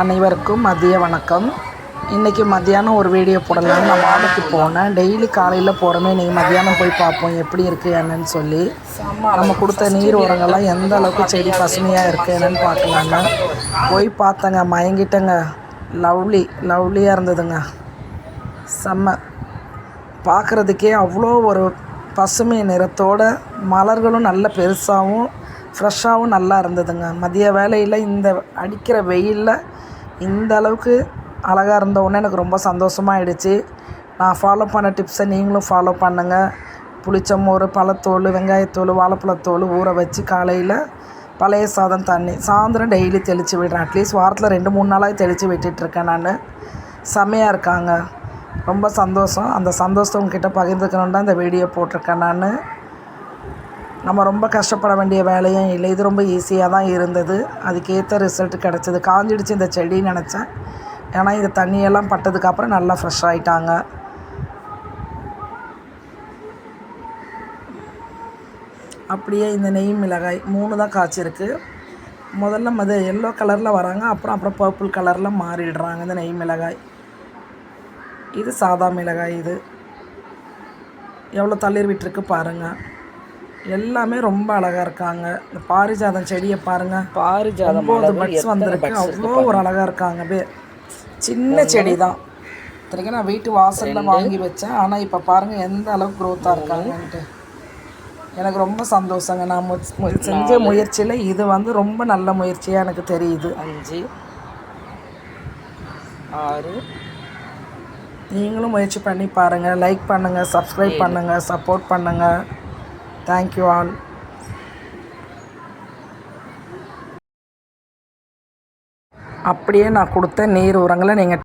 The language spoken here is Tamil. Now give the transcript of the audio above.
அனைவருக்கும் மதிய வணக்கம். இன்றைக்கி மத்தியானம் ஒரு வீடியோ போடலாம்னு நான் மாலைக்கு போனேன் டெய்லி காலையில் போகிறோமே இன்றைக்கி மத்தியானம் போய் பார்ப்போம் எப்படி இருக்குது என்னன்னு சொல்லி. நம்ம கொடுத்த நீர் உரங்கள்லாம் எந்த அளவுக்கு செடி பசுமையாக இருக்குது என்னன்னு பார்க்கலாங்க. போய் பார்த்தேங்க மயங்கிட்டேங்க. லவ்லி லவ்லியாக இருந்ததுங்க. செம்ம. பார்க்குறதுக்கே அவ்வளோ ஒரு பசுமை நிறத்தோட மலர்களும் நல்ல பெருசாகவும் ஃப்ரெஷ்ஷாகவும் நல்லா இருந்ததுங்க. மதிய வேலையில் இந்த அடிக்கிற வெயிலில் இந்த அளவுக்கு அழகாக இருந்த உடனே எனக்கு ரொம்ப சந்தோஷமாயிடுச்சு. நான் ஃபாலோ பண்ண டிப்ஸை நீங்களும் ஃபாலோ பண்ணுங்கள் புளிச்ச மோர் பழத்தோல் வெங்காயத்தோல் வாழைப்பழத்தோல் ஊற வச்சு காலையில் பழைய சாதம் தண்ணி சாயந்தரம் டெய்லி தெளித்து விடுறேன். அட்லீஸ்ட் வாரத்தில் ரெண்டு மூணு நாளாக தெளித்து விட்டுட்ருக்கேன் நான். செம்மையாக இருக்காங்க. ரொம்ப சந்தோஷம். அந்த சந்தோஷத்தை உங்ககிட்ட பகிர்ந்துக்கணுன்னு தான் இந்த வீடியோ போட்டிருக்கேன் நான். நம்ம ரொம்ப கஷ்டப்பட வேண்டிய வேலையும் இல்லை. இது ரொம்ப ஈஸியாக தான் இருந்தது. அதுக்கேற்ற ரிசல்ட் கிடச்சிது. காஞ்சிடுச்சு இந்த செடி நினச்சேன். ஏன்னா இது தண்ணியெல்லாம் பட்டதுக்கப்புறம் நல்லா ஃப்ரெஷ் ஆகிட்டாங்க அப்படியே இந்த நெய் மிளகாய் மூணு தான் காய்ச்சிருக்கு. முதல்ல மது எல்லோ கலரில் வராங்க. அப்புறம் அப்புறம் பர்பிள் கலரில் மாறிடுறாங்க இந்த நெய் மிளகாய். இது சாதா மிளகாய் இது. எவ்வளோ தளிர் விட்டுருக்கு பாருங்கள் எல்லாமே ரொம்ப அழகாக இருக்காங்க. இந்த பாரிஜாதம் செடியை பாருங்கள் பாரிஜாதம் ஒம்பது பட்ஸ் வந்திருக்கு. அவ்வளோ ஒரு அழகாக இருக்காங்க அப்படியே சின்ன செடி தான் இத்தனைக்கும் நான் வீட்டு வாசலில் வாங்கி வச்சேன். ஆனால் இப்போ பாருங்கள் எந்த அளவுக்கு க்ரோத்தாக இருக்காங்கன்ட்டு. எனக்கு ரொம்ப சந்தோஷங்க. நான் செஞ்ச முயற்சியில் இது வந்து ரொம்ப நல்ல முயற்சியாக எனக்கு தெரியுது. அஞ்சு. ஆறு. நீங்களும் முயற்சி பண்ணி பாருங்கள் லைக் பண்ணுங்கள் சப்ஸ்கிரைப் பண்ணுங்கள் சப்போர்ட் பண்ணுங்கள் தேங்க்யூ ஆல் அப்படியே நான் கொடுத்த நீர் உரங்களை நீங்கள்